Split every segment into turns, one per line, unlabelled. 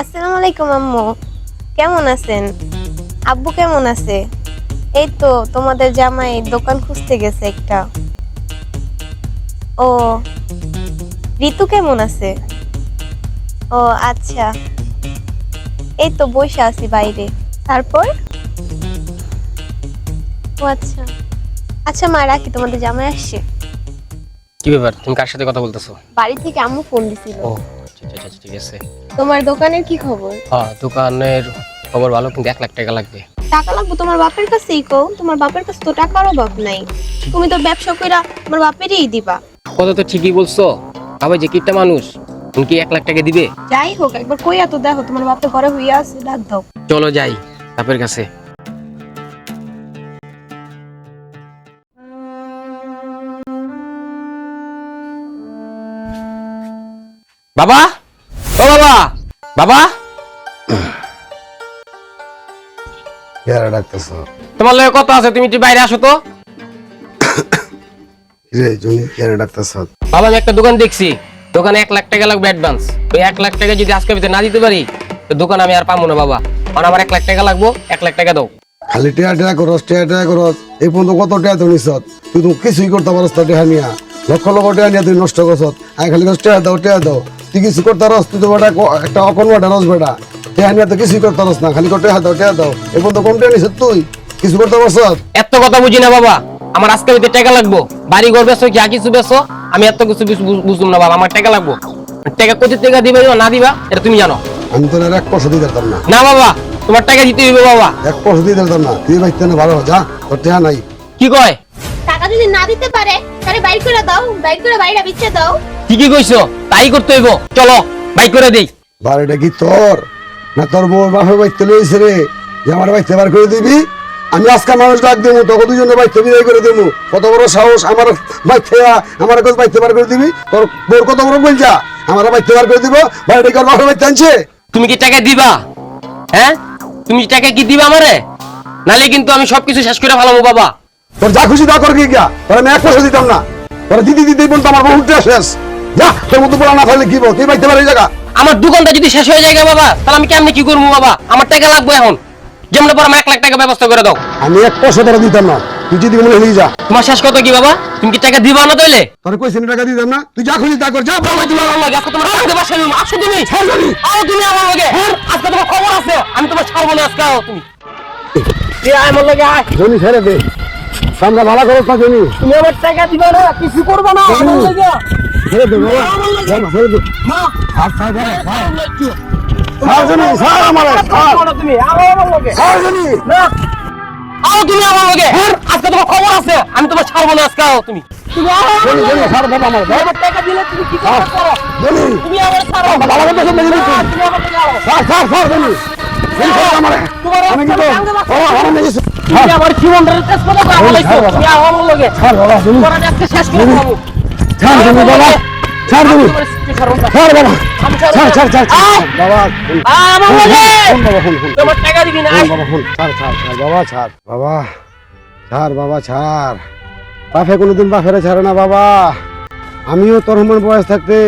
আসসালামু আলাইকুম আম্মু। কেমন আছেন? আব্বু কেমন আছে? এই তো তোমাদের জামাই দোকান খুঁজতে গেছে একটা। ও ঋতু কেমন আছে? ও আচ্ছা। এই তো বসে আছি বাইরে। তারপর? ও আচ্ছা। আচ্ছা মা রাখি তোমাদের জামাই আসছে।
কি ব্যাপার? তুমি কার সাথে কথা বলতেছো?
বাড়ি থেকে আম্মু ফোন দিছিল।
ও। আচ্ছা আচ্ছা ঠিক আছে।
তোমার দোকানের কি খবর?
হ্যাঁ দোকানের খবর ভালো কিন্তু এক লাখ টাকা লাগবে।
টাকা লাগবে তোমার বাপের কাছেই তোমার বাপের কাছে তো টাকার অভাব নাই। তুমি তো ব্যবসা কইরা তোমার বাপেরই দিবা।
কথা তো ঠিকই বলছো। আবার যে কিটটা মানুষ তুমি কি এক লাখ টাকা দিবে?
যাই হোক একবার কইয়া তো দেখো তোমার বাপের ঘরে হইয়া আছে ডাক দাও।
চলো যাই বাপের কাছে। বাবা? ও বাবা! বাবা?
কেয়ারা ডাকতেছ।
তোমার লগে কথা আছে তুমি একটু বাইরে আসো তো।
রে জুনি কেয়ারা ডাকতেছ।
বাবা আমি একটা দোকান দেখছি। দোকানে এক লাখ টাকা লাগবে অ্যাডভান্স ওই এক লাখ টাকা যদি আজকে ভিতরে না দিতে পারি তো দোকান আমি আর পাবো না বাবা। কারণ আমার এক লাখ টাকা লাগবো এক লাখ টাকা দাও।
খালি টেয়া টেয়া করস টেয়া টেয়া করস। এই পর্যন্ত কত টেয়া তো তুই তো কিছুই করতে পারস তো টেহা নিয়া। লক্ষ লক্ষ টেয়া নিয়া তুই নষ্ট করছ। আই খালি টেয়া দাও টেয়া দাও। তুই কিছু করতে পারস তুই তো বেটা একটা অকন বেটা রস বেটা তো কিছুই করতে পারস না খালি কো টেয়া দাও। দাও টেয়া তুই? কিছু করতে পারস
এত কথা বুঝি না বাবা। আমার আজকে ভিতরে টাকা লাগবো। বাড়ি ঘর বেসো যা কিছু বেসো আমি এত কিছু বুঝ- বুঝ- বুঝলাম না বাবা আমার টাকা লাগবো। টাকা টাকা দিবে না দিবা? এটা তুমি জানো।
আমি আর এক পয়সা দিতে পারতাম না।
না বাবা তোমার টাকা দিতে হইবে বাবা।
এক পয়সা দিতে পারতাম না। তুই বাইতে না ভালো যা তোর টেহা নাই।
কি কয়?
টাকা যদি না দিতে পারে তাহলে বাইর করে দাও বাইর করে বাইরে বিচ্ছে দাও।
ঠিকই কইছো তাই করতে হইব। চলো বাইক করে দেই।
বাড়িটা কি তোর? না তোর বউর বাপের বাইতে লইছে রে। যে আমার বাইতে বার করে দিবি আমি আজকে মানুষ ডাক দেবো তোকে দুজনে বাইতে বিদায় করে দেবো। কত বড় সাহস আমার বাইতে আমার কাছে বাইতে বার করে দিবি। তোর বউর কত বড় বলছা আমার বাইতে বার করে দিব। বাড়িটা কি ওর বাপের বাইতে আনছে
তুমি কি টাকা দিবা? হ্যাঁ? তুমি টাকা কি দিবা আমারে? নালে কিন্তু আমি সবকিছু শেষ করে ফেলাবো বাবা।
তোর যা খুশি তা কর কি গিয়া। তোর আমি এক পয়সা দিতাম না। তোর দিদি দিদি বলতো আমার বহুটা শেষ যা তোর মতো বলা না থাকলে কি বল? তুই বাইতে পারে এই জায়গা?
আমার দোকানটা যদি শেষ হয়ে যায় বাবা তাহলে আমি কেমনে কি করব বাবা? আমার টাকা লাগবে এখন। যেমন পর আমার এক লাখ টাকা ব্যবস্থা করে দাও।
আমি এক পয়সা তোরা দিতাম না। তুই যদি মনে হয়ে যা।
তোমার শেষ কত কি বাবা? তুমি কি টাকা দিবা না তাইলে?
তোর কইছি টাকা দিতাম না। তুই যা খুশি তা কর যা। বাবা
তুমি আমার লগে আজকে তোমার সঙ্গে বাসায় নিবো। আসো তুমি। আও তুমি আমার লগে। আজকে তোমার খবর আছে। আমি তোমার ছাড়বো না আজকে তুমি। এ আয় আমার লগে আয়।
জনি ছেড়ে দে। সামনে ভালো করো না জনি
তুমি আমার টাকা দিবা না কিছু করবে না আমার লগে।
ছেড়ে ছেড়ে ছাড় ছাড়। ছাড় ছাড় আমারে, ছাড়।
তুমি
ছাড়
আও তুমি আমার লগে আজকে তোমার খবর আছে। আমি তোমার ছাড়বো না আজকে আও তুমি। তুমি আমার।
ছাড় ছাড়।
টাকা দিলে তুমি কি করো তুমি আমার ছাড়ো
ভালো কথা শুনবে জনি তুই।
তুমি
ছাড়, ছাড়, ছাড় ছাড়।
তুমি আমার জীবনটা শেষ করে দাও বলাইছো তুমি আমার লগে শেষ করে
ছাড় জনি, বাবা। ছাড় জনি। ছাড় বাবা। ছাড়, ছাড়, ছাড়। বাবা, বাবা, ফোন, ফোন।
তোমার টাকা দিবি না
বাবা, ফোন। ছাড়, ছাড়, ছাড়, বাবা, ছাড়। বাবা, ছাড়, বাবা, ছাড়। বাপে কোনোদিন বাপেরে ছাড়ে না বাবা আমিও তোর সমান বয়স থাকতে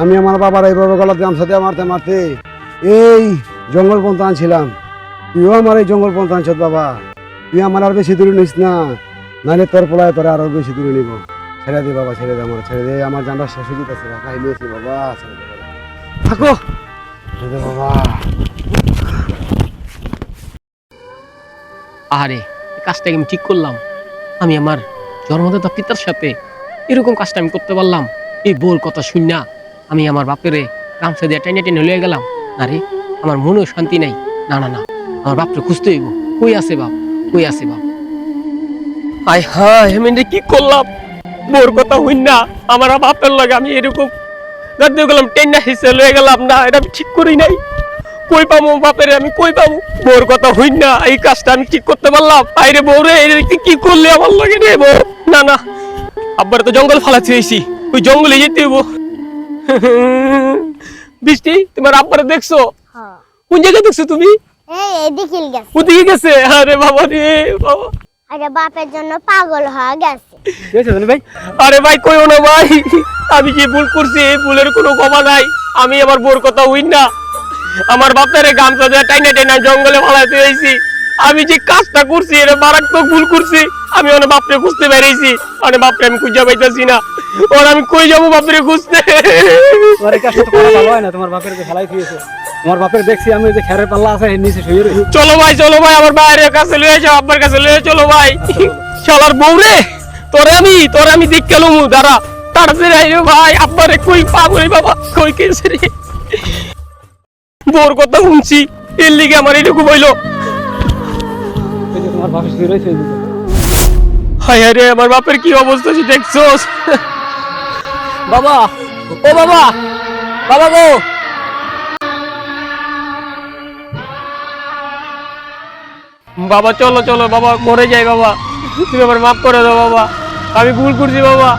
আমি আমার বাবার এইভাবে গলাতে দিয়ে মারতে মারতে এই জঙ্গল পন্থা আনছিলাম তুইও আমার এই জঙ্গল পন্থা আনছ বাবা তুই আমার আর বেশি দূরে নিস না নাহলে তোর পলায় তোর আরও বেশি দূরে নিব ছেড়ে দে বাবা, ছেড়ে দে আমার, ছেড়ে দে। আমার জানটা শেষ হয়ে যেতেছে, বাবা। খাইলিয়েছি বাবা, ছেড়ে দে
থাকো।
ছেড়ে দে, বাবা।
আরে কাজটা আমি ঠিক করলাম? আমি আমার জন্মদাতা পিতার সাথে এরকম কাজটা আমি করতে পারলাম? এই বোর কথা শুননা আমি আমার বাপেরে গামছা দিয়ে টেনে টেনে লয়ে গেলাম। না রে আমার মনেও শান্তি নাই। না না না। আমার বাপরে খুঁজতে হইব। কই আছে বাপ? কই আছে বাপ? আয় হায় এটা কি করলাম? বোর কথা হইন না আমার বাপের লগে আমি এরকম। গাড়ি গেলাম টেন্না হিসেবে লয়ে গেলাম না এটা আমি ঠিক করি নাই। কই পাবো বাপেরে আমি কই পাবো? বোর কথা হইন না এই কাজটা আমি ঠিক করতে পারলাম। আইরে বউরে এই কি করলি আমার লগে রে বউ? না না আব্বার তো জঙ্গল ফালাচ্ছি হয়েছি ওই জঙ্গলে যেতে হইব। বৃষ্টি তোমার আব্বারে দেখছ?
হ্যাঁ।
কোন জায়গায় দেখছ তুমি? ওদিকে গেছে? আরে বাবা রে বাবা।
আরে বাপের জন্য পাগল হয়ে গেছে।
ভাই? আরে ভাই কইও না ভাই আমি যে ভুল করছি এই ভুলের কোনো ক্ষমা নাই। আমি আমার বোর কথা হইন না। আমার বাপের গামছা দিয়ে টাইনা টাইনা জঙ্গলে ফালাইতে হয়েছি আমি যে কাজটা করছি এটা মারাত্মক ভুল করছি। আমি অনেক বাপরে খুঁজতে বেরিয়েছি। অনেক বাপরে আমি খুঁজে পাইতেছি না। ওর আমি কই যাব বাপরে খুঁজতে?
তোমার কাজটা তো করা ভালো হয় না তোমার বাপের ফেলাই দিয়েছে বাপের দেখছি আমি যে খেরের পাল্লা আছে এর নিচে শুয়ে
চলো ভাই চলো ভাই আমার বাইরের কাছে লয়ে যাও আব্বার কাছে লয়ে চলো ভাই। শালার বউ রে! তোরে আমি তোরে আমি দেখ কেন মু দাঁড়া। তাড়াতাড়ি আইরে ভাই, আব্বারে কই পাবো রে বাবা, কই কেছে রে? বউর কথা শুনছি, এর লিগে আমার এটুকু বইলো।
তোমার
রে, আমার বাপের কি অবস্থা তুই দেখছোস? বাবা, ও বাবা বাবা গো। বাবা, চলো চলো, বাবা, মরে যাই বাবা। তুমি আমার মাফ করে দাও বাবা। আমি ভুল করছি বাবা।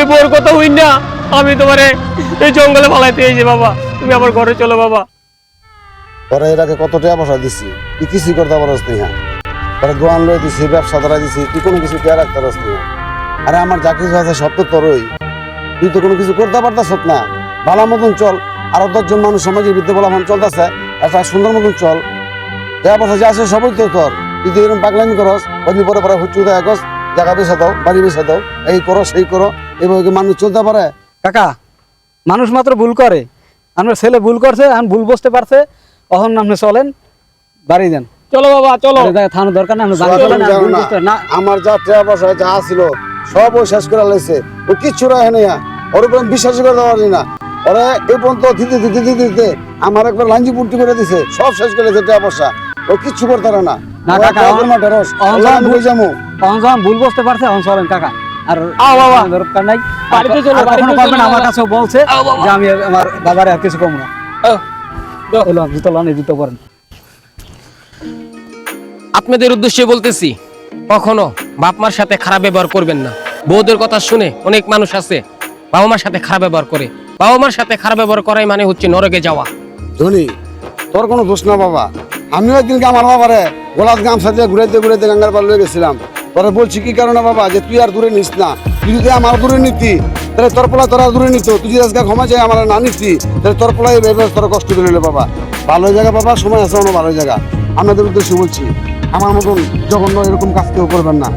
এই বোর কথা হই না। আমি তোমারে এই জঙ্গলে ফালাইতে এসেছি বাবা। তুমি আমার ঘরে চলো বাবা।
পরে এটাকে কত টাকা পয়সা দিচ্ছি তুই কিছুই করতে পারস নি হ্যাঁ। পরে দোয়ান লয়ে দিছি, ব্যবসা ধরা দিছি তুই কোনো কিছু টেয়া রাখতে পারস নি আরে আমার যা কিছু আছে সব তো তোরই। তুই তো কোনো কিছু করতে পারতাস না। ভালো মতন চল। আরও দশজন মানুষ সমাজের বিরুদ্ধে বলা মন চলতেছে একটা সুন্দর মতন চল। টাকা পয়সা যা আছে সবই তো তোর। তুই তো এরকম পাগলামি করস ওই পরে পরে হুচু দেয় জায়গা বেসা দাও বাড়ি বেসা দাও এই করো সেই করো এইভাবে কি মানুষ চলতে পারে?
কাকা মানুষ মাত্র ভুল করে। আমার ছেলে ভুল করছে এখন ভুল বুঝতে পারছে তখন আপনি চলেন বাড়ি দেন
চলো বাবা চলো।
থানোর দরকার না
আমি আমার যা টাকা যা ছিল সব ও শেষ করে লাইছে। ও কিচ্ছু রাখে না ওর উপর বিশ্বাস করে দেওয়া পারি না। ওরে এই পর্যন্ত দিতে দিতে দিতে দিতে আমার একবার লাঞ্জি পুটি করে দিছে সব শেষ করে টাকা পয়সা ও কিচ্ছু করতে পারে না।
না, কাকা, আমার-
আমি
ভুল- বুঝতে পারছে কাকা। আর
বাবা।
দরকার নাই।
বাড়িতে চলো,
কখনো
চলো
আমার। কাছেও বলছে যে আমি আমার বাবারে আর কিছু কম না। এলো জুতো লান জুতো করেন
আপনাদের উদ্দেশ্যে বলতেছি কখনো বাপ মার সাথে খারাপ ব্যবহার করবেন না। বউদের কথা শুনে অনেক মানুষ আছে বাবা মার সাথে খারাপ ব্যবহার করে। বাবা মার সাথে খারাপ ব্যবহার করাই মানে হচ্ছে নরকে যাওয়া।
ধনী তোর কোনো দোষ না বাবা। আমিও একদিনকে আমার বাবারে গোলাপ গামছা দিয়ে ঘুরাইতে ঘুরাইতে গঙ্গার পার লয়ে গেছিলাম। পরে বলছি, কি কারণে বাবা? যে তুই আর দূরে নিস না। তুই যদি আমার দূরে নিতি, তাহলে তোর পোলা তোরা দূরে নিত। তুই যদি আজকে ক্ষমা চাই আমার না নিতি, তাহলে তোর পোলাই ভেবে তোর কষ্ট নিলে বাবা। ভালো জায়গা বাবা, সময় আছে অন্য ভালো জায়গা আপনাদের উদ্দেশ্যে বলছি, আমার মতন জঘন্য এরকম কাজ কেউ করবেন না।